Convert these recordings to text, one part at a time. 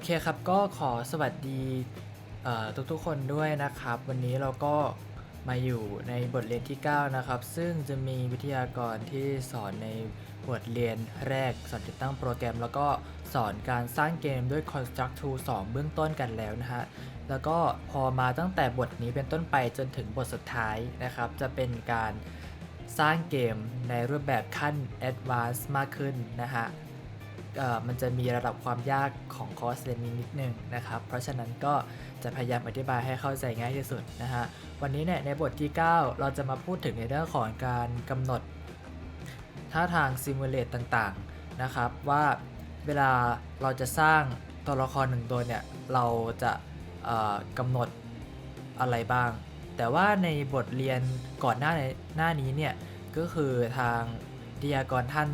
อเคครับก็ขอสวัสดีทุกๆคนด้วยนะครับ วันนี้เราก็มาอยู่ในบทเรียนที่ 9 นะครับ ซึ่งจะมีวิทยากรที่สอนในบทเรียนแรกสอนติดตั้งโปรแกรม แล้วก็สอนการสร้างเกมด้วย Construct Tool 2เบื้องต้นกันแล้วนะฮะ แล้วก็พอมาตั้งแต่บทนี้เป็นต้นไปจนถึงบทสุดท้ายนะครับ จะเป็นการสร้างเกมในรูปแบบขั้น Advanced มากขึ้นนะฮะ มันจะมีระดับความยากของคอร์สเรียนนี้นิดนึงนะครับ เพราะฉะนั้นก็จะพยายามอธิบายให้เข้าใจง่ายที่สุดนะฮะ วันนี้เนี่ยในบทที่ 9 เราจะมาพูดถึงในเรื่องของการกำหนดท่าทางซิมูเลตต่างๆนะครับว่าเวลาเราจะสร้างตัวละครหนึ่งตัวเนี่ยเราจะกำหนดอะไรบ้าง แต่ว่าในบทเรียนก่อนหน้าในหน้านี้เนี่ยก็คือทาง วิทยากรท่าน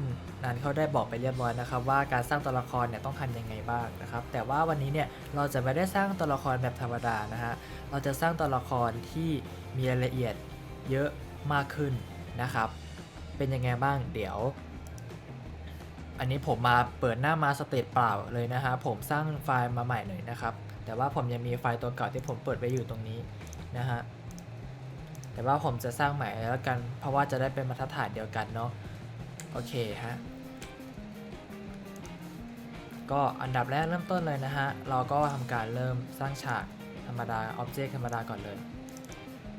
นั้นเขาได้บอกไปเรียบร้อยนะครับ ว่าการสร้างตัวละครเนี่ยต้องทำยังไงบ้างนะครับ แต่ว่าวันนี้เนี่ยเราจะไม่ได้สร้างตัวละครแบบธรรมดานะฮะเราจะสร้างตัวละครที่มีรายละเอียดเยอะมากขึ้นนะครับ เป็นยังไงบ้างเดี๋ยว อันนี้ผมมาเปิดหน้ามาสเตตเปล่าเลยนะฮะผมสร้างไฟล์มาใหม่เลยนะครับ แต่ว่าผมยังมีไฟล์ตัวเก่าที่ผมเปิดไว้อยู่ตรงนี้นะฮะแต่ว่าผมจะสร้างใหม่แล้วกัน เพราะว่าจะได้เป็นมาตรฐานเดียวกันเนาะ โอเคฮะ ก็อันดับแรกเริ่มต้นเลยนะฮะ เราก็ทำการเริ่มสร้างฉากธรรมดาอ็อบเจกต์ธรรมดาก่อนเลย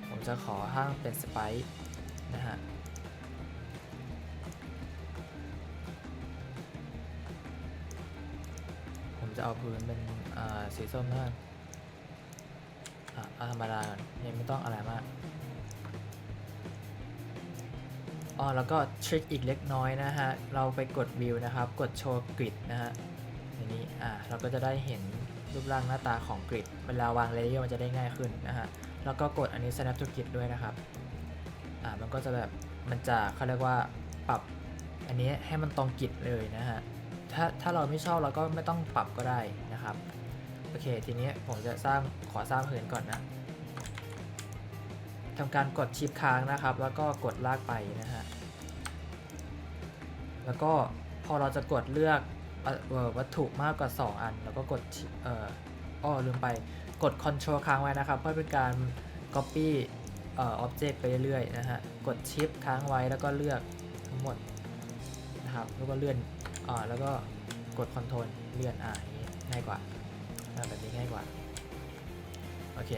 ผมจะขอห้างเป็นสไปซ์นะฮะผมจะเอาพื้นเป็นสีส้มนะอะเอาธรรมดาก่อนยังไม่ต้องอะไรมาก อ๋อแล้วก็ทริคอีกเล็กน้อยนะฮะ เราไปกดวิวนะครับ กดโชว์กริดนะฮะในนี้อ่าเราก็จะได้เห็นรูปร่างหน้าตาของกริดเวลาวางเลเยอร์มันจะได้ง่ายขึ้นนะฮะ แล้วก็กดอันนี้ snap to grid ด้วยนะครับ อ่ามันก็จะแบบมันจะเขาเรียกว่าปรับอันนี้ให้มันตรงกริดเลยนะฮะ ถ้าถ้าเราไม่ชอบเราก็ไม่ต้องปรับก็ได้นะครับ โอเค ทีนี้ผมจะสร้างขอสร้างพื้นก่อนนะ ทำการกดชิปค้างนะครับ แล้วก็กดลากไปนะฮะ แล้วก็พอเราจะกดเลือกวัตถุมากกว่า 2 อัน แล้วก็กดเอ่ออ้อลืมไปกด Ctrl ค้างไว้นะครับ เพื่อเป็นการ Copy เอ่อ Object ไปเรื่อยๆนะฮะ กดชิปค้างไว้แล้วก็เลือกทั้งหมดนะครับแล้วก็เลื่อนอ่าแล้วก็กด Ctrl เลื่อนอ่าอย่างนี้ง่ายกว่าแบบนี้ง่ายกว่า โอเค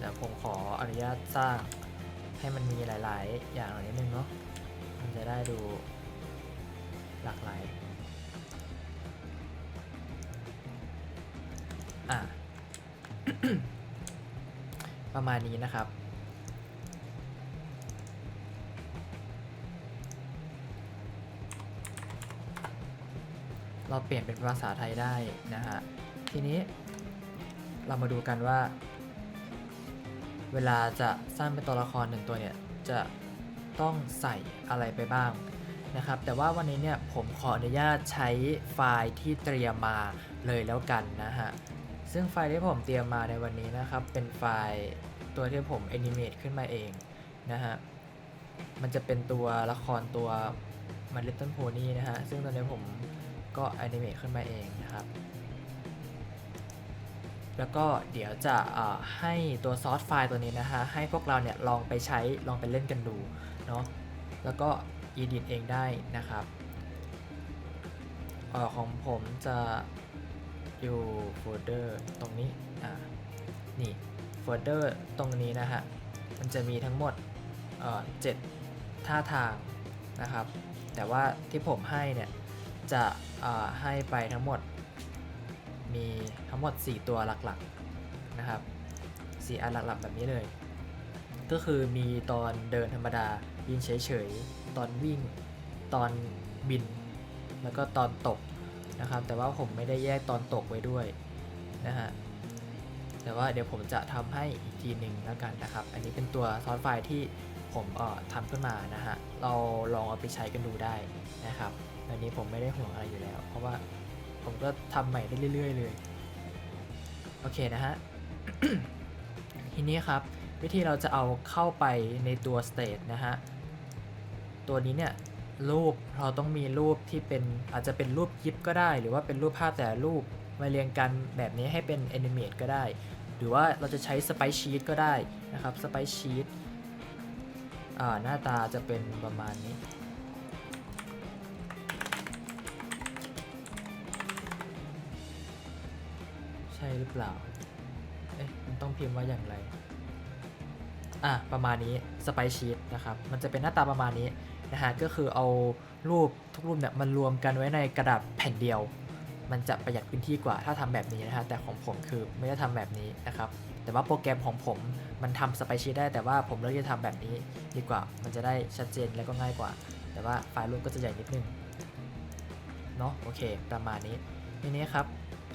เดี๋ยวผมขออนุญาตสร้างให้มันมีหลาย ๆ อย่างหน่อยนิดนึงเนาะมันจะได้ดูหลากหลายอะประมาณนี้นะครับ เราเปลี่ยนเป็นภาษาไทยได้นะฮะทีนี้เรามาดูกันว่า เวลาจะสร้างเป็นตัวละครหนึ่งตัวเนี่ยจะต้องใส่อะไรไปบ้างนะครับ แต่ว่าวันนี้เนี่ยผมขออนุญาตใช้ไฟล์ที่เตรียมมาเลยแล้วกันนะฮะ ซึ่งไฟล์ที่ผมเตรียมมาในวันนี้นะครับ เป็นไฟล์ตัวที่ผมแอนิเมตขึ้นมาเองนะฮะ มันจะเป็นตัวละครตัวมัน Little Pony นะฮะ ซึ่งตอนนี้ผมก็แอนิเมตขึ้นมาเองนะครับ แล้วก็เดี๋ยวจะให้ตัวซอสไฟล์ตัวนี้นะฮะ ให้พวกเราเนี่ยลองไปใช้ ลองไปเล่นกันดูเนาะ แล้วก็ edit เองได้นะครับออของผมจะอยู่โฟลเดอร์ตรงนี้ อ่า นี่โฟลเดอร์ตรงนี้นะฮะ มันจะมีทั้งหมดเอ่อเจ็ดท่าทางนะครับ แต่ว่าที่ผมให้เนี่ย จะให้ไปทั้งหมด มีทั้งหมด 4 ตัวหลักๆนะครับ4อันหลักๆแบบนี้เลย ก็คือมีตอนเดินธรรมดายืนเฉยๆ ตอนวิ่ง ตอนบิน แล้วก็ตอนตกนะครับ แต่ว่าผมไม่ได้แยกตอนตกไว้ด้วยนะฮะแต่ว่าเดี๋ยวผมจะทำให้อีกทีหนึ่งแล้วกันนะครับ อันนี้เป็นตัวซอสไฟล์ที่ผมเอ่อทำขึ้นมานะฮะ เราลองเอาไปใช้กันดูได้นะครับ อันนี้ผมไม่ได้ห่วงอะไรอยู่แล้ว เพราะว่า ผมก็ทำใหม่ได้เรื่อย ๆ เลย โอเคนะฮะ ทีนี้ครับ วิธีเราจะเอาเข้าไปในตัว state นะฮะ ตัวนี้เนี่ย รูปเราต้องมีรูปที่เป็นอาจจะเป็นรูปยิบก็ได้ หรือว่าเป็นรูปภาพแต่รูปมาเรียงกันแบบนี้ให้เป็น Animate ก็ได้ หรือว่าเราจะใช้ Spice Sheet ก็ได้นะครับ Spice Sheet หน้าตาจะเป็นประมาณนี้ หรือเปล่า เอ๊ะ มันต้องพิมพ์ว่าอย่างไร อะ ประมาณนี้ Spice Sheet นะครับ มันจะเป็นหน้าตาประมาณนี้นะฮะ ก็คือเอารูปทุกรูปเนี่ยมันรวมกันไว้ในกระดาษแผ่นเดียว มันจะประหยัดพื้นที่กว่าถ้าทำแบบนี้นะฮะ แต่ของผมคือไม่ได้ทำแบบนี้นะครับ แต่ว่าโปรแกรมของผมมันทำสไปชีตได้ แต่ว่าผมเลือกที่จะทำแบบนี้ดีกว่า มันจะได้ชัดเจนและก็ง่ายกว่า แต่ว่าไฟล์รูปก็จะใหญ่นิดนึง เนาะโอเค ประมาณนี้ทีนี้ครับ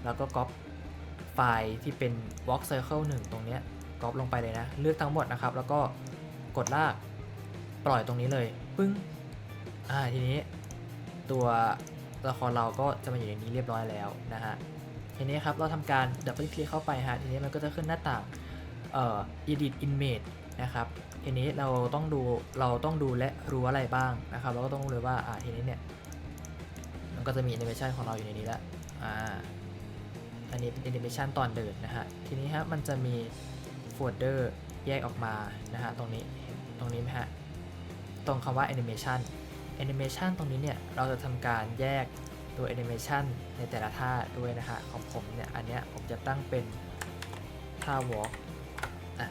เราก็ก๊อป ไฟล์ที่เป็น walk circle 1 ตรงนี้ก๊อปลงไปเลยนะ เลือกทั้งหมดนะครับ แล้วก็กดลากปล่อยตรงนี้เลยปึ้งอ่าทีนี้ตัวละครเราก็จะมาอยู่ในนี้เรียบร้อยแล้วนะฮะทีนี้ครับเราทำการดับเบิลคลิกเข้าไปฮะทีนี้มันก็จะขึ้นหน้าต่างเอ่อ edit image นะครับทีนี้เราต้องดูเราต้องดูและรู้อะไรบ้างนะครับ เราก็ต้องรู้เลยว่าอ่าทีนี้เนี่ยมันก็จะมี animation ของเราอยู่ในนี้แล้วอ่า อันนี้เป็น animation ตอนเดินนะฮะ ทีนี้ฮะมันจะมีโฟลเดอร์แยกออกมานะฮะตรงนี้ตรงนี้ไหมฮะ ตรงคำว่า animation animation ตรงนี้เนี่ยเราจะทำการแยกตัว animation ในแต่ละท่าด้วยนะฮะของผมเนี่ยอันเนี้ยผมจะตั้งเป็นท่า walk อะ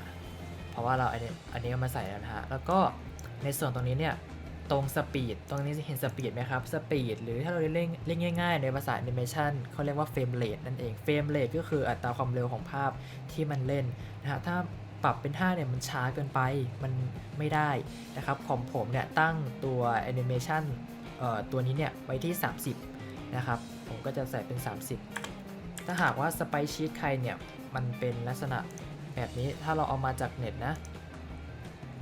เพราะว่าเราอันนี้อันนี้เอามาใส่แล้วนะฮะแล้วก็ในส่วนตรงนี้เนี่ย ตรงสปีดตรงนี้จะเห็นสปีดไหมครับสปีดหรือถ้าเราเล่นเล่นง่ายๆ ในภาษา animation เขาเรียกว่า frame rate นั่นเอง frame rate ก็คืออัตราความเร็วของภาพที่มันเล่นนะฮะถ้าปรับเป็นท่าเนี่ย มันช้าเกินไปมันไม่ได้นะครับ ของผมเนี่ย ตั้งตัว animation เอ่อตัวนี้เนี่ย ไว้ที่ 30 นะครับ ผมก็จะใส่เป็น 30 ถ้าหากว่า Spice Sheet ใครเนี่ย มันเป็นลักษณะแบบนี้ถ้าเราเอามาจากเน็ตนะ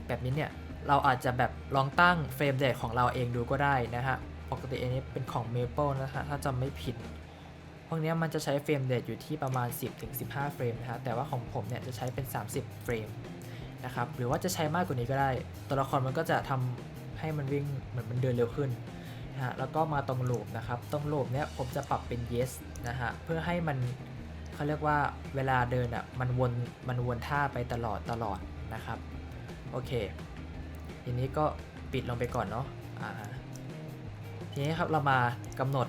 แบบนี้เนี่ย เราอาจจะแบบลองตั้งเฟรมเรทของเราเองดูก็ได้นะฮะ ปกติอันนี้เป็นของ Maple นะฮะ ถ้าจำไม่ผิด พวกนี้มันจะใช้เฟรมเรทอยู่ที่ประมาณ 10-15 เฟรมนะฮะ แต่ว่าของผมเนี่ยจะใช้เป็น 30 เฟรมนะครับ หรือว่าจะใช้มากกว่านี้ก็ได้ ตัวละครมันก็จะทำให้มันวิ่งเหมือนมันเดินเร็วขึ้นนะฮะ แล้วก็มาตรงลูปนะครับ ตรงลูปเนี้ยผมจะปรับเป็น yes นะฮะ เพื่อให้มันเขาเรียกว่าเวลาเดินอะมันวนมันวนท่าไปตลอดตลอดนะครับ โอเค ทีนี้ก็ปิดลงไปก่อนเนาะอ่าทีนี้ครับเรามากำหนด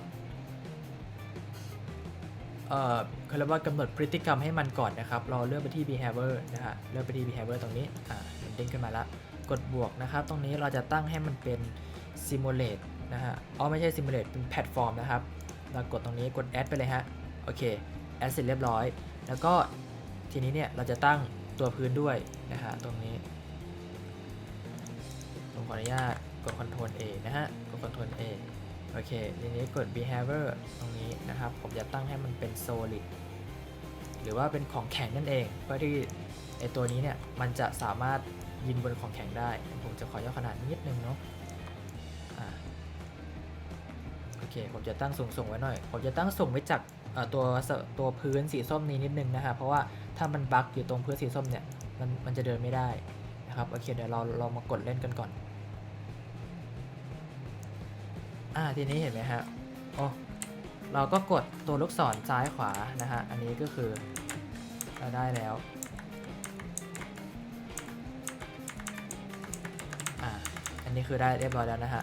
เอ่อเขาเรียกว่ากำหนดพฤติกรรมให้มันก่อนนะครับ เราเลือกไปที่ behavior นะฮะเลือกไปที่ behavior ตรงนี้อ่ามันเด้งขึ้นมาล้วกดบวกนะครับ ตรงนี้เราจะตั้งให้มันเป็น simulate นะฮะอ๋อไม่ใช่ simulate เป็นแพลตฟอร์มนะครับเรากดตรงนี้กด add ไปเลยฮะโอเค add เสร็จเรียบร้อย แล้วก็ทีนี้เนี่ยเราจะตั้งตัวพื้นด้วยนะฮะตรงนี้ ผมขออนุญาตกด Ctrl A นะฮะ กด Ctrl A โอเค ทีนี้กด behavior ตรงนี้นะครับ ผมจะตั้งให้มันเป็น solid หรือว่าเป็นของแข็งนั่นเอง เพื่อที่ไอตัวนี้เนี่ย มันจะสามารถยินบนของแข็งได้ ผมจะขอย่อขนาดนิดนึงเนาะอ่าโอเค ผมจะตั้งสูงส่งไว้หน่อย ผมจะตั้งส่งไว้จากตัวตัวพื้นสีส้มนี้นิดนึงนะฮะเพราะว่าถ้ามันบั๊กอยู่ตรงพื้นสีส้มเนี่ย มันมันจะเดินไม่ได้นะครับ โอเค เดี๋ยวเราเรามากดเล่นกันก่อน อ่าทีนี้เห็นไหมฮะโอ้เราก็กดตัวลูกศรซ้ายขวานะฮะอันนี้ก็คือเราได้แล้วอ่าอันนี้คือได้เรียบร้อยแล้วนะฮะ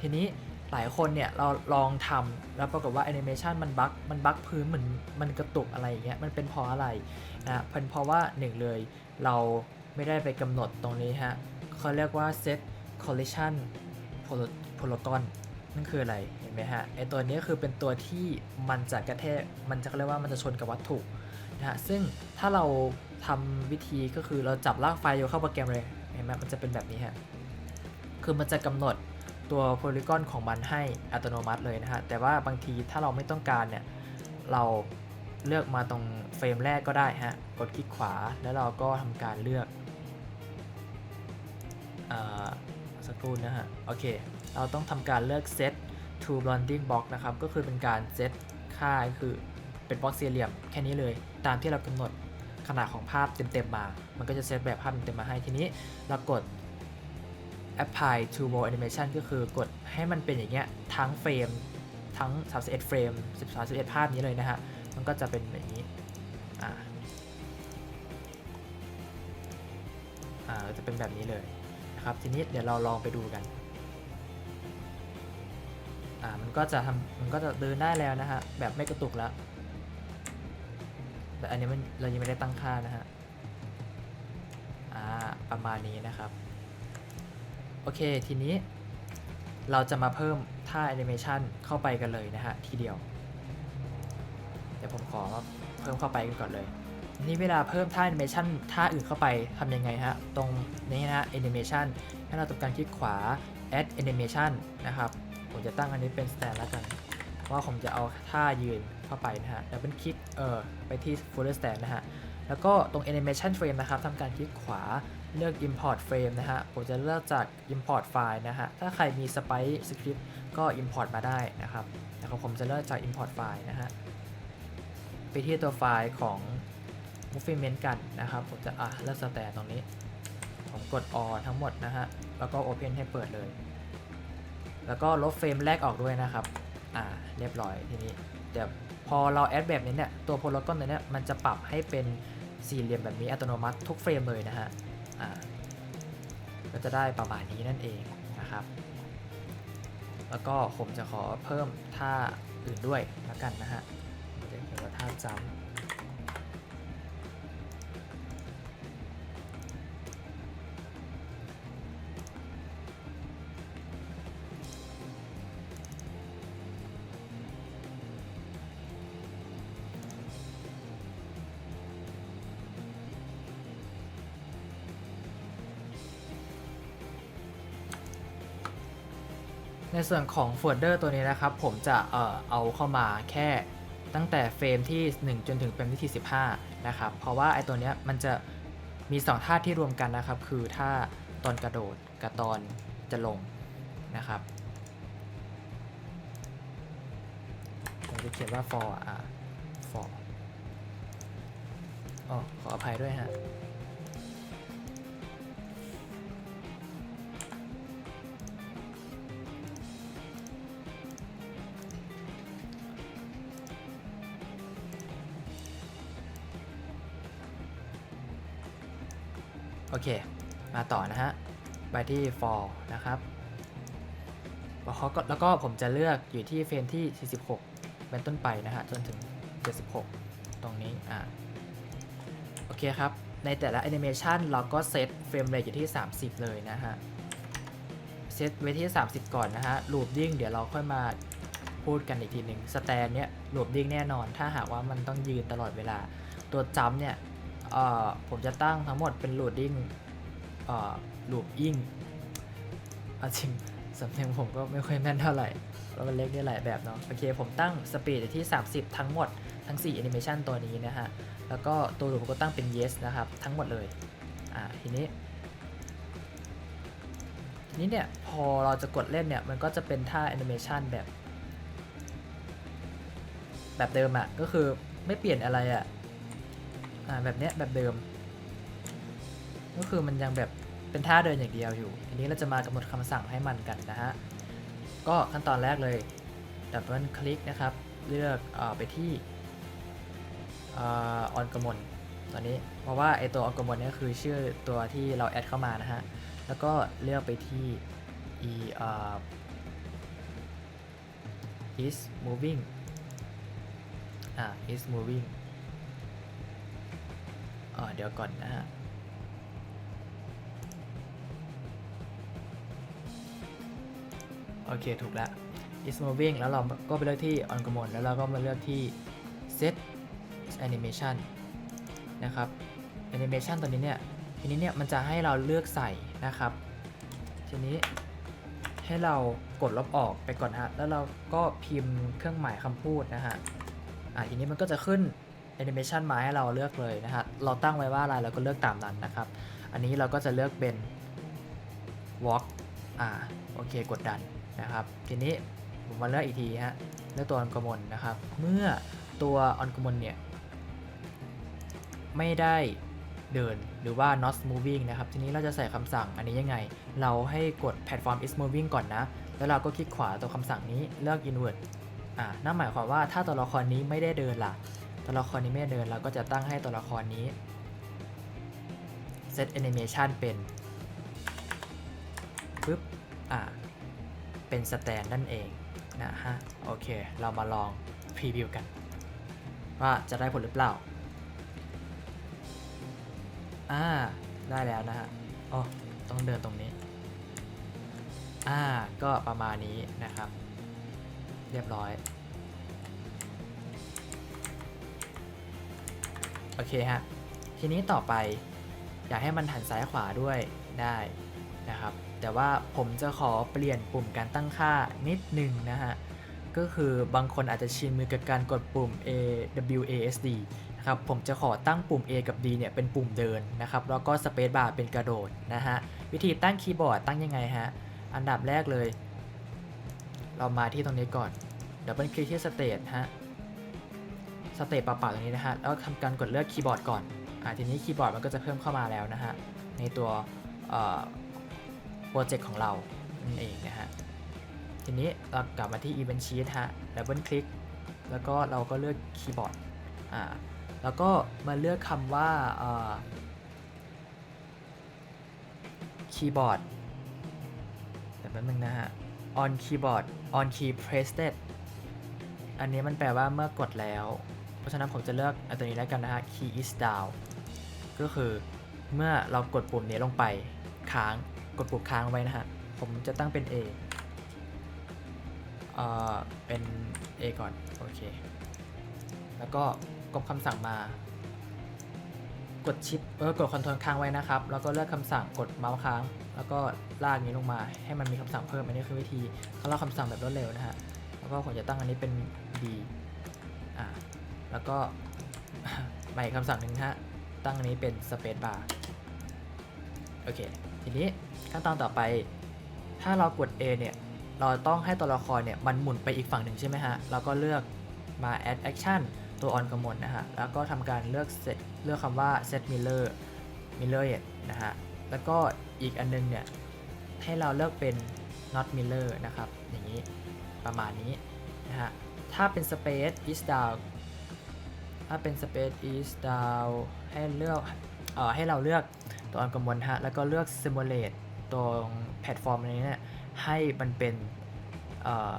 ทีนี้หลายคนเนี่ยเราลองทำแล้วปรากฏว่าแอนิเมชันมันบั๊กมันบั๊กพื้นเหมือนมันกระตุกอะไรอย่างเงี้ยมันเป็นเพราะอะไรนะเป็นเพราะว่าหนึ่งเลยเราไม่ได้ไปกำหนดตรงนี้ฮะเขาเรียกว่า set collision poly- polygon นั่นคืออะไรเห็นไหมฮะไอตัวนี้คือเป็นตัวที่มันจะกระแทกมันจะเรียกว่ามันจะชนกับวัตถุนะฮะซึ่งถ้าเราทำวิธีก็คือเราจับลากไฟล์โยเข้าโปรแกรมเลยเห็นไหมมันจะเป็นแบบนี้ฮะคือมันจะกำหนดตัวโพลีกอนของมันให้อัตโนมัติเลยนะฮะแต่ว่าบางทีถ้าเราไม่ต้องการเนี่ยเราเลือกมาตรงเฟรมแรกก็ได้ฮะกดคลิกขวาแล้วเราก็ทำการเลือกอ่าสักครู่นะฮะโอเค เราต้องทำการเลือก set to blending box นะครับ ก็คือเป็นการ set ค่าก็คือเป็นบล็อกสี่เหลี่ยมแค่นี้เลย ตามที่เรากำหนดขนาดของภาพเต็มๆมา มันก็จะเซตแบบภาพเต็มๆมาให้ทีนี้เรากด apply to wall animation ก็คือกดให้มันเป็นอย่างเงี้ยทั้งเฟรมทั้ง 31 เฟรม 13 11 ภาพนี้เลยนะฮะ มันก็จะเป็นแบบนี้ อ่า อ่า จะเป็นแบบนี้เลยนะครับ ทีนี้เดี๋ยวเราลองไปดูกัน อ่ามันก็จะทำมันก็จะเดินได้แล้วนะฮะแบบไม่กระตุกแล้วแต่อันนี้มันเรายังไม่ได้ตั้งค่านะฮะอ่าประมาณนี้นะครับโอเคทีนี้เราจะมาเพิ่มท่าแอนิเมชันเข้าไปกันเลยนะฮะทีเดียว เดี๋ยวผมขอเพิ่มเข้าไปกันก่อนเลย นี้เวลาเพิ่มท่าแอนิเมชันท่าอื่นเข้าไปทำยังไงฮะ ตรงนี้นะฮะแอนิเมชันให้เราทำการคลิกขวา add animation นะครับ ผมจะตั้งอันนี้เป็น stand แล้วกัน ว่าผมจะเอาท่ายืนเข้าไปนะฮะแล้วเป็นคลิกเออไปที่ full stand นะฮะ แล้วก็ตรง animation frame นะครับทำการคลิกขวาเลือก import frame นะฮะ ผมจะเลือกจาก import file นะฮะ ถ้าใครมี Spice script ก็ import มาได้นะครับแต่ของผมจะเลือกจาก import file นะฮะ ไปที่ตัวไฟล์ของ movement กันนะครับ ผมจะอะเลือก stand ตรงนี้ ผมกด on ทั้งหมดนะฮะ แล้วก็ open ให้เปิดเลย แล้วก็ลบเฟรมแรกออกด้วยนะครับ อ่า เรียบร้อยทีนี้ เดี๋ยวพอเราแอดแบบนี้เนี่ย ตัวโพลากอนตัวเนี้ยมันจะปรับให้เป็นสี่เหลี่ยมแบบนี้อัตโนมัติทุกเฟรมเลยนะฮะ อ่า ก็จะได้ประมาณนี้นั่นเองนะครับ แล้วก็ผมจะขอเพิ่มท่าอื่นด้วยแล้วกันนะฮะเดี๋ยวเขียนว่าท่าจำ ในส่วนของโฟลเดอร์ตัวนี้นะครับ ผมจะเอ่อเอาเข้ามาแค่ตั้งแต่เฟรมที่ 1 จนถึงเฟรมที่15นะครับ เพราะว่าไอ้ตัวเนี้ยมันจะมี 2 ท่าที่รวมกันนะครับ คือท่าตอนกระโดดกับตอนจะลงนะครับผมจะเขียนว่า for อ่า for อ๋อขออภัยด้วยฮะ โอเค มาต่อนะฮะ ไปที่ for นะครับ แล้วก็ผมจะเลือกอยู่ที่เฟรมที่ 46 เป็นต้นไปนะฮะ จนถึง 76 ตรงนี้ อ่า โอเคครับ ในแต่ละแอนิเมชันเราก็เซตเฟรมเรทอยู่ที่ 30 เลยนะฮะ เซตไว้ที่ 30 ก่อนนะฮะ ลูปดิ้งเดี๋ยวเราค่อยมาพูดกันอีกทีหนึ่งสแตนเนี้ยลูปดิ้งแน่นอน ถ้าหากว่ามันต้องยืนตลอดเวลา ตัวจัมเนี่ย ผมจะตั้งทั้งหมดเป็น loading loop in เอาจริงสำเนียงผมก็ไม่ค่อยแม่นเท่าไหร่เพราะมันเล็กได้หลายแบบเนาะโอเค ผมตั้ง speed ที่ 30 ทั้งหมดทั้ง 4 animation ตัวนี้นะฮะ แล้วก็ตัว loop ผมก็ตั้งเป็น yes นะครับ ทั้งหมดเลย อ่าทีนี้ทีนี้เนี่ย พอเราจะกดเล่นเนี่ย มันก็จะเป็นท่า animation แบบ แบบเดิมอะก็คือไม่เปลี่ยนอะไรอะ อ่าแบบเนี้ยแบบเดิม ก็คือมันยังแบบเป็นท่าเดินอย่างเดียวอยู่ทีนี้เราจะมากำหนดคำสั่งให้มันกันนะฮะ ก็ขั้นตอนแรกเลยดับเบิลคลิกนะครับ เลือกอไปที่ออนกมลตัวนี้ เพราะว่าไอตัวออนกมลนี่คือชื่อตัวที่เราแอดเข้ามานะฮะ แล้วก็เลือกไปที่ e is moving อ่า is moving อ่าเดี๋ยวก่อนนะฮะโอเคถูกแล้ว is moving แล้วเราก็ไปเลือกที่ on command แล้วเราก็มาเลือกที่ set animation นะครับ animation ตัวนี้เนี่ยทีนี้เนี่ยมันจะให้เราเลือกใส่นะครับ ทีนี้ให้เรากดลบออกไปก่อนฮะ แล้วเราก็พิมพ์เครื่องหมายคำพูดนะฮะ อ่าทีนี้มันก็จะขึ้นแอนิเมชันมาให้เราเลือกเลยนะฮะ เราตั้งไว้ว่าอะไรเราก็เลือกตามนั้นนะครับ อันนี้เราก็จะเลือกเป็น walk อ่าโอเคกดดันนะครับ ทีนี้ผมมาเลือกอีกทีฮะเลือกตัว on command นะครับ เมื่อตัว on command เนี่ยไม่ได้เดินหรือว่า not moving นะครับ ทีนี้เราจะใส่คำสั่งอันนี้ยังไง เราให้กด platform is moving ก่อนนะ แล้วเราก็คลิกขวาตัวคำสั่งนี้เลือก invert อ่านั่นหมายความว่าถ้าตัวละครนี้ไม่ได้เดินล่ะ ตัวละครนี้ไม่เดินเราก็จะตั้งให้ตัวละครนี้ set animation เป็นปึ๊บอ่าเป็นสแตนนั่นเองนะฮะโอเค เรามาลองพรีวิวกัน ว่าจะได้ผลหรือเปล่าอ่าได้แล้วนะฮะอ๋อต้องเดินตรงนี้อ่าก็ประมาณนี้นะครับ เรียบร้อย โอเคฮะ ทีนี้ต่อไปอยากให้มันหันซ้ายขวาด้วยได้นะครับ แต่ว่าผมจะขอเปลี่ยนปุ่มการตั้งค่านิดหนึ่งนะฮะ ก็คือบางคนอาจจะชินมือกับการกดปุ่ม A W A S D นะครับ ผมจะขอตั้งปุ่ม A กับ D เนี่ยเป็นปุ่มเดินนะครับ แล้วก็ Space Bar เป็นกระโดดนะฮะ วิธีตั้งคีย์บอร์ดตั้งยังไงฮะ อันดับแรกเลย เรามาที่ตรงนี้ก่อนดับเบิลคลิกที่สเต e ฮะ สเตปเปล่าๆตรงนี้นะฮะ แล้วทำการกดเลือกคีย์บอร์ดก่อน อ่า ทีนี้คีย์บอร์ดมันก็จะเพิ่มเข้ามาแล้วนะฮะ ในตัวโปรเจกต์ของเรานั่นเองนะฮะ ทีนี้เรากลับมาที่ Event Sheet ฮะ ดับเบิลคลิก แล้วก็เราก็เลือกคีย์บอร์ด อ่า แล้วก็มาเลือกคำว่าคีย์บอร์ดแต่แป๊บนึงนะฮะ on keyboard on key pressed อันนี้มันแปลว่าเมื่อกดแล้ว เพราะฉะนั้นผมจะเลือกอันตัวนี้แล้วกันนะฮะ key is down ก็คือเมื่อเรากดปุ่มนี้ลงไปค้างกดปุ่มค้างไว้นะฮะ ผมจะตั้งเป็น A เอ่อเป็น A ก่อน โอเค แล้วก็กดคำสั่งมา กดชิปเออกดคอนโทรลค้างไว้นะครับ แล้วก็เลือกคำสั่งกดเมาส์ค้าง แล้วก็ลากนี้ลงมา ให้มันมีคำสั่งเพิ่ม อันนี้คือวิธีเขาเล่าคำสั่งแบบรวดเร็วนะฮะ แล้วก็ผมจะตั้งอันนี้เป็น D อ่า แล้วก็ใหม่คำสั่งหนึ่งฮะ ตั้งอันนี้เป็น Space Bar โอเค ทีนี้ขั้นตอนต่อไป ถ้าเรากด A เนี่ย เราต้องให้ตัวละครเนี่ย มันหมุนไปอีกฝั่งหนึ่งใช่ไหมฮะ เราก็เลือกมา add action ตัว on กำมลนะฮะ แล้วก็ทำการเลือก set เลือกคำว่า set mirror mirror นะฮะ แล้วก็อีกอันนึงเนี่ย ให้เราเลือกเป็น not mirror นะครับ อย่างนี้ ประมาณนี้นะฮะ ถ้าเป็น space is down ถ้าเป็น space is down ให้เลือกเอ่อให้เราเลือกตัวอันกำมลฮะ แล้วก็เลือก simulate ตรงแพลตฟอร์มนี้เนี่ยให้มันเป็นเอ่อ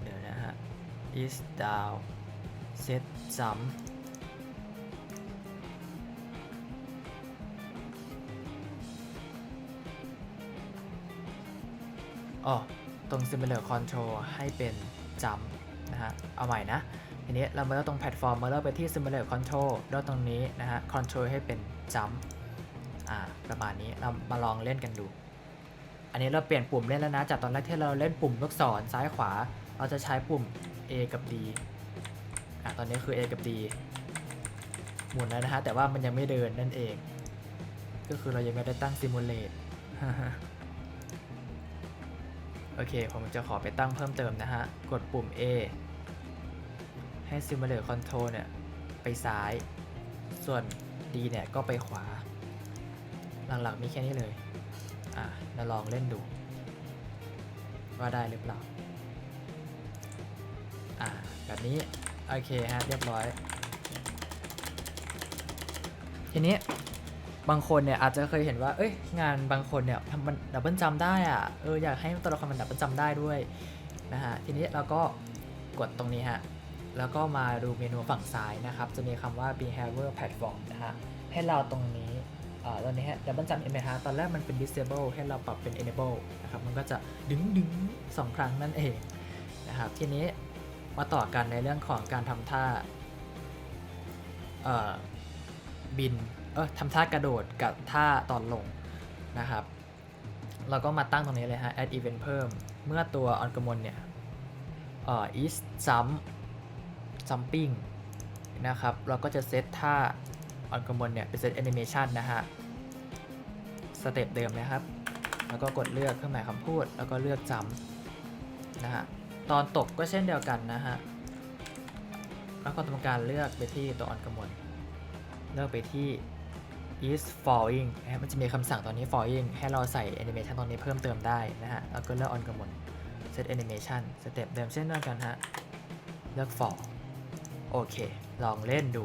เดี๋ยวนะฮะ is down set jump อ๋อ ตรง Simulator Control ให้เป็น Jump นะฮะ เอาใหม่นะ ทีนี้เรามาเลือกตรงแพลตฟอร์มมาเลือกไปที่ Simulator Control เลือกตรงนี้นะฮะ Control ให้เป็น Jump อ่าประมาณนี้เรามาลองเล่นกันดู อันนี้เราเปลี่ยนปุ่มเล่นแล้วนะ จากตอนแรกที่เราเล่นปุ่มลูกศรซ้ายขวา เราจะใช้ปุ่ม A กับ D อะตอนนี้คือ A กับ D หมุนแล้วนะฮะ แต่ว่ามันยังไม่เดินนั่นเอง ก็คือเรายังไม่ได้ตั้ง Simulate โอเค ผมจะขอไปตั้งเพิ่มเติมนะฮะ กดปุ่ม A ให้ Simulate Control เนี่ย ไปซ้าย ส่วน D เนี่ย ก็ไปขวา หลักๆมีแค่นี้เลย อะเราลองเล่นดู ว่าได้หรือเปล่า อ่าแบบนี้ โอเคฮะ เรียบร้อย ทีนี้บางคนเนี่ยอาจจะเคยเห็นว่า เอ้ย งานบางคนเนี่ยทำมันดับเบิลจำได้อะเอออยากให้ตัวละครมันดับเบิลจำได้ด้วยนะฮะ ทีนี้เราก็กดตรงนี้ฮะ แล้วก็มาดูเมนูฝั่งซ้ายนะครับ จะมีคำว่า behavior platform นะฮะ ให้เราตรงนี้เออตอนนี้ฮะดับเบิลจำเห็นไหมฮะ ตอนแรกมันเป็น disable ให้เราปรับเป็น enable นะครับ มันก็จะดึงดึงสองครั้งนั่นเองนะครับ ทีนี้มาต่อกันในเรื่องของการทำท่าเออบิน เออทำท่ากระโดดกับท่าตอนลงนะครับ เราก็มาตั้งตรงนี้เลยฮะ add event เพิ่ม เมื่อตัวออนกมลเนี่ยเอ่ อ is jump jumping นะครับ เราก็จะเซตท่าออนกมลเนี่ยเป็นเซต animation นะฮะ สเต็ปเดิมนะครับ แล้วก็กดเลือกเครื่องหมายคำพูด แล้วก็เลือกจำนะฮะ ตอนตกก็เช่นเดียวกันนะฮะ แล้วก็ทำการเลือกไปที่ตัวออนกมลเลือกไปที่ is falling นะมันจะมีคำสั่งตอนนี้ falling ให้เราใส่ animation ตรงนี้เพิ่มเติมได้นะฮะ แล้วก็เลือก on กำหนด set animation สเต็ปเดิมเช่นเดียวกันฮะ เลือก fall โอเค ลองเล่นดู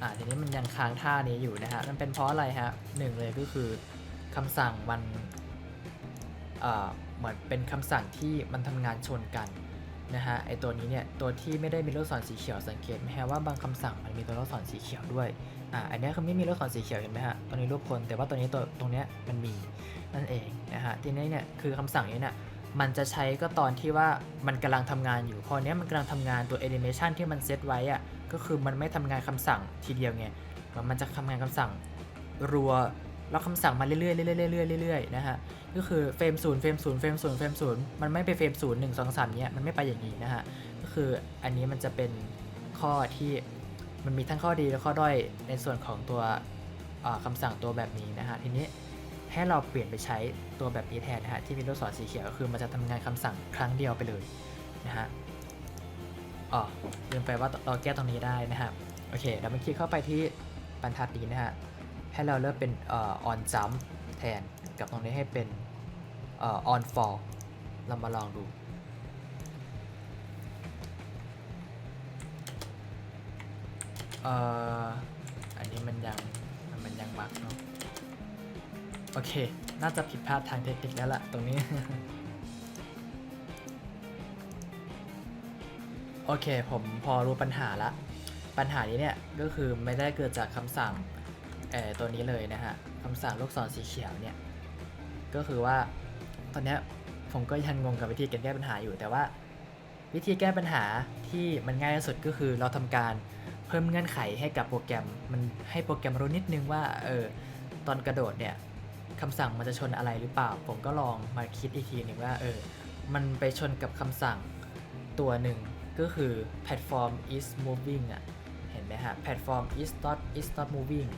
อ่าทีนี้มันยังค้างท่านี้อยู่นะฮะ มันเป็นเพราะอะไรฮะหนึ่งเลยก็คือคำสั่งมันเอ่อเหมือนเป็นคำสั่งที่มันทำงานชนกันนะฮะไอตัวนี้เนี่ยตัวที่ไม่ได้มีลูกศรสีเขียวสังเกตไหมฮะว่าบางคำสั่งมันมีตัวลูกศรสีเขียวด้วยอ่าอันนี้คือไม่มีลูกศรสีเขียวเห็นไหมฮะตัวนี้รูปคนแต่ว่าตัวนี้ตัวตรงเนี้ยมันมีนั่นเองนะฮะทีนี้เนี่ยคือคำสั่งนี้เนี่ย มันจะใช้ก็ตอนที่ว่ามันกำลังทำงานอยู่ พอเนี้ยมันกำลังทำงานตัวแอนิเมชันที่มันเซตไว้อะก็คือมันไม่ทำงานคำสั่งทีเดียวไงมันจะทำงานคำสั่งรัวแล้วคำสั่งมาเรื่อยๆเรื่อยๆเรื่อยๆเรื่อยๆนะฮะก็คือเฟรมศูนย์เฟรมศูนย์เฟรมศูนย์เฟรมศูนย์มันไม่ไปเฟรมศูนย์หนึ่งสองสามเนี้ยมันไม่ไปอย่างนี้นะฮะก็คืออันนี้มันจะเป็นข้อที่มันมีทั้งข้อดีและข้อด้อยในส่วนของตัวอ่าคำสั่งตัวแบบนี้นะฮะทีนี้ ให้เราเปลี่ยนไปใช้ตัวแบบนี้แทนนะฮะที่มีลูกศรสีเขียวคือมันจะทำงานคำสั่งครั้งเดียวไปเลยนะฮะอ๋อลืมไปว่าเราแก้ตรงนี้ได้นะครับโอเคเรามาคลิกเข้าไปที่บรรทัดนี้นะฮะให้เราเลือกเป็นเอ่อ on jump แทนกับตรงนี้ให้เป็นเอ่อ on fall เรามาลองดูเอ่ออันนี้มันยังมันยังบักเนาะ โอเค น่าจะผิดพลาดทางเทคนิคแล้วล่ะตรงนี้ โอเค ผมพอรู้ปัญหาละ ปัญหานี้เนี่ยก็คือไม่ได้เกิดจากคำสั่งเอ่อตัวนี้เลยนะฮะคำสั่งลูกศรสีเขียวเนี่ย ก็คือว่าตอนนี้ผมก็ยังงงกับวิธีการแก้ปัญหาอยู่แต่ว่า วิธีแก้ปัญหาที่มันง่ายที่สุดก็คือเราทำการเพิ่มเงื่อนไขให้กับโปรแกรม มันให้โปรแกรมรู้นิดนึงว่าเออตอนกระโดดเนี่ย คำสั่งมันจะชนอะไรหรือเปล่า ผมก็ลองมาคิดอีกทีหนึ่งว่าเออมันไปชนกับคำสั่งตัวหนึ่งก็คือ platform is moving อะเห็นไหมฮะ platform is not is not moving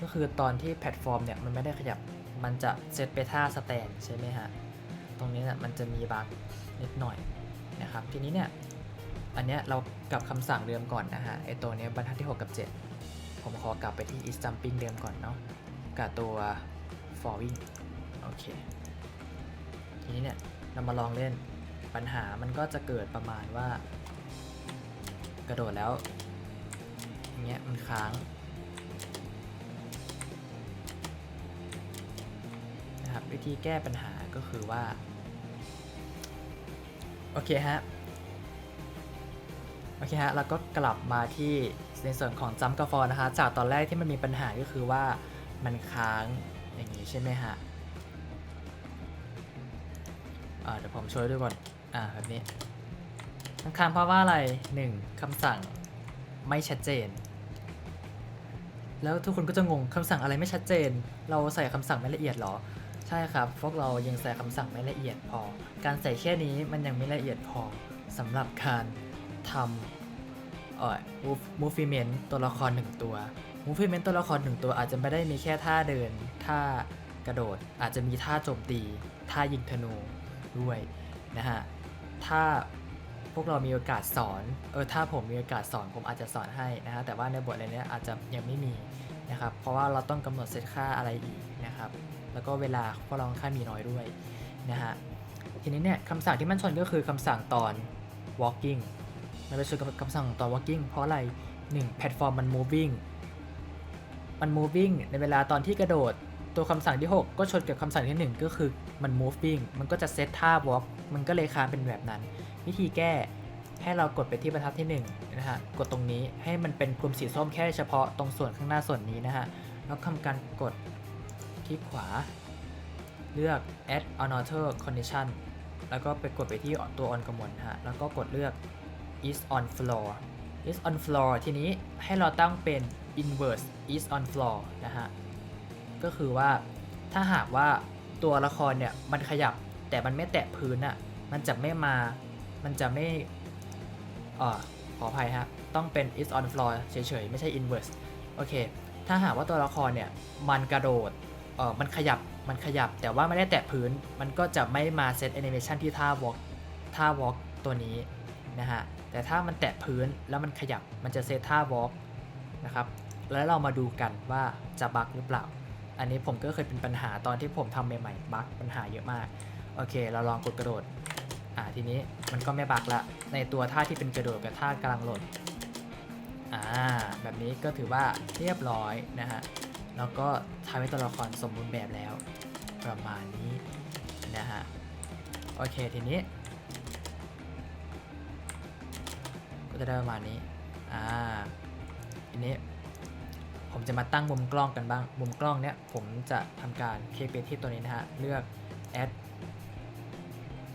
ก็คือตอนที่แพลตฟอร์มเนี่ยมันไม่ได้ขยับมันจะเซตไปท่าสแตนใช่ไหมฮะ ตรงนี้เนี่ยมันจะมีบั๊กนิดหน่อยนะครับ ทีนี้เนี่ยอันเนี้ยเรากลับคำสั่งเดิมก่อนนะฮะไอตัวเนี้ยบรรทัดที่ 6 กับ 7 ผมขอกลับไปที่ is jumping เดิมก่อนเนาะกับตัว falling โอเค ทีนี้เนี่ยเรามาลองเล่นปัญหามันก็จะเกิดประมาณว่า กระโดดแล้วอย่างเงี้ยมันค้างนะครับวิธีแก้ปัญหาก็คือว่า โอเคฮะโอเคฮะ แล้วก็กลับมาที่ในส่วนของจัมกาฟอนะฮะจากตอนแรกที่มันมีปัญหาก็คือว่ามันค้าง อย่างนี้ใช่ไหมฮะเดี๋ยวผมช่วยด้วยก่อน อ่าแบบนี้ค้างเพราะว่าอะไร 1. คำสั่งไม่ชัดเจน แล้วทุกคนก็จะงงคำสั่งอะไรไม่ชัดเจน เราใส่คำสั่งไม่ละเอียดเหรอ ใช่ครับ พวกเรายังใส่คำสั่งไม่ละเอียดพอ การใส่แค่นี้มันยังไม่ละเอียดพอสำหรับการทำเอ่อ move- movement ตัวละครหนึ่งตัว movement ตัวละครหนึ่งตัวอาจจะไม่ได้มีแค่ท่าเดิน ท่ากระโดด อาจจะมีท่าโจมตี ท่ายิงธนูด้วยนะฮะ ถ้าพวกเรามีโอกาสสอน เออ ถ้าผมมีโอกาสสอนผมอาจจะสอนให้นะฮะ แต่ว่าในบทอะไรเนี้ยอาจจะยังไม่มีนะครับ เพราะว่าเราต้องกำหนดเซตค่าอะไรอีกนะครับ แล้วก็เวลาพวกเราค่อนข้ามีน้อยด้วยนะฮะ ทีนี้เนี่ยคำสั่งที่มันชนก็คือคำสั่งตอน walking มันไปชนกับคำสั่งตอน walking เพราะอะไร 1. แพลตฟอร์มมัน moving มัน moving ในเวลาตอนที่กระโดด ตัวคำสั่งที่ 6 ก็ชนกับคำสั่งที่ 1 ก็คือมัน moving มันก็จะเซตท่า walk มันก็เลยค้างเป็นแบบนั้น วิธีแก้ให้เรากดไปที่บรรทัดที่1นะฮะกดตรงนี้ให้มันเป็นกลุ่มสีส้มแค่เฉพาะตรงส่วนข้างหน้าส่วนนี้นะฮะแล้วทำการกดที่ขวา เลือก add another condition แล้วก็ไปกดไปที่ตัว on กระมวลฮะแล้วก็กดเลือก is on floor is on floor ทีนี้ให้เราตั้งเป็น inverse is on floor นะฮะ ก็คือว่าถ้าหากว่าตัวละครเนี่ยมันขยับแต่มันไม่แตะพื้นอะ่ะ มันจะไม่มา มันจะไม่อ่อขออภัยฮะ ต้องเป็น is on floor เฉยๆ ไม่ใช่ inverse โอเค ถ้าหากว่าตัวละครเนี่ยมันกระโดดเออมันขยับ มันขยับ แต่ว่าไม่ได้แตะพื้น มันก็จะไม่มาเซตแอนิเมชันที่ท่า walk ท่า walk ตัวนี้นะฮะ แต่ถ้ามันแตะพื้นแล้วมันขยับมันจะเซตท่า walk นะครับแล้วเรามาดูกันว่าจะบั๊กหรือเปล่า อันนี้ผมก็เคยเป็นปัญหาตอนที่ผมทำใหม่ๆบั๊กปัญหาเยอะมาก โอเค เราลองกดกระโดดอะทีนี้มันก็ไม่บักละในตัวท่าที่เป็นกระโดดกับท่ากำลังหล่นอ่าแบบนี้ก็ถือว่าเรียบร้อยนะฮะแล้วก็ทำให้ตัวละครสมบูรณ์แบบแล้ว ประมาณนี้นะฮะโอเคทีนี้ ก็จะได้ประมาณนี้ อ่าทีนี้ ผมจะมาตั้งมุมกล้องกันบ้าง มุมกล้องเนี้ยผมจะทำการคลิกไปที่ตัวนี้นะฮะ เลือก add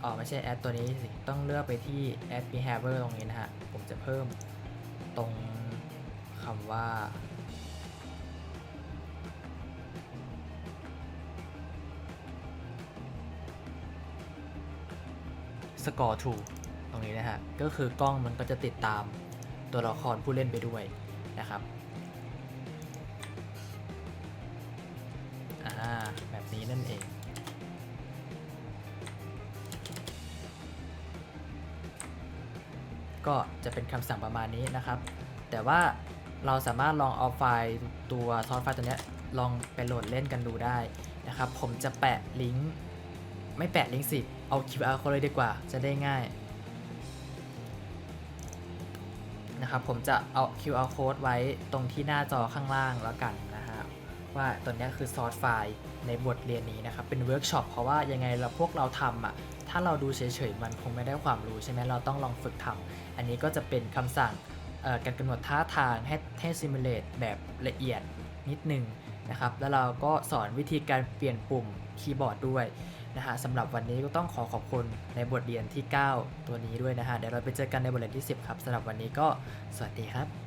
อ๋อไม่ใช่ add ตัวนี้สิ ต้องเลือกไปที่ add behavior ตรงนี้นะฮะ ผมจะเพิ่มตรงคำว่า score to ตรง นี้นะฮะ ก็คือกล้องมันก็จะติดตามตัวละครผู้เล่นไปด้วยนะครับอ่าแบบนี้นั่นเอง ก็จะเป็นคำสั่งประมาณนี้นะครับ แต่ว่าเราสามารถลองเอาไฟล์ตัวซอสไฟล์ตัวนี้ลองไปโหลดเล่นกันดูได้นะครับ ผมจะแปะลิงก์ ไม่แปะลิงก์สิ เอา QR code เลยดีกว่า จะได้ง่าย นะครับผมจะเอา QR code ไว้ตรงที่หน้าจอข้างล่างแล้วกันนะฮะว่าตัวนี้คือซอสไฟล์ในบทเรียนนี้นะครับ เป็นเวิร์กช็อปเพราะว่ายังไงเราพวกเราทำอะถ้าเราดูเฉยๆ มันคงไม่ได้ความรู้ใช่ไหมเราต้องลองฝึกทำอันนี้ก็จะเป็นคำสั่งการกำหนดท่าทางให้ให้ซิมูเลตแบบละเอียดนิดนึงนะครับ แล้วเราก็สอนวิธีการเปลี่ยนปุ่มคีย์บอร์ดด้วย นะฮะสำหรับวันนี้ก็ต้องขอขอบคุณในบทเรียนที่ 9 ตัวนี้ด้วยนะฮะเดี๋ยวเราไปเจอกันในบทเรียนที่ 10 ครับสำหรับวันนี้ก็สวัสดีครับ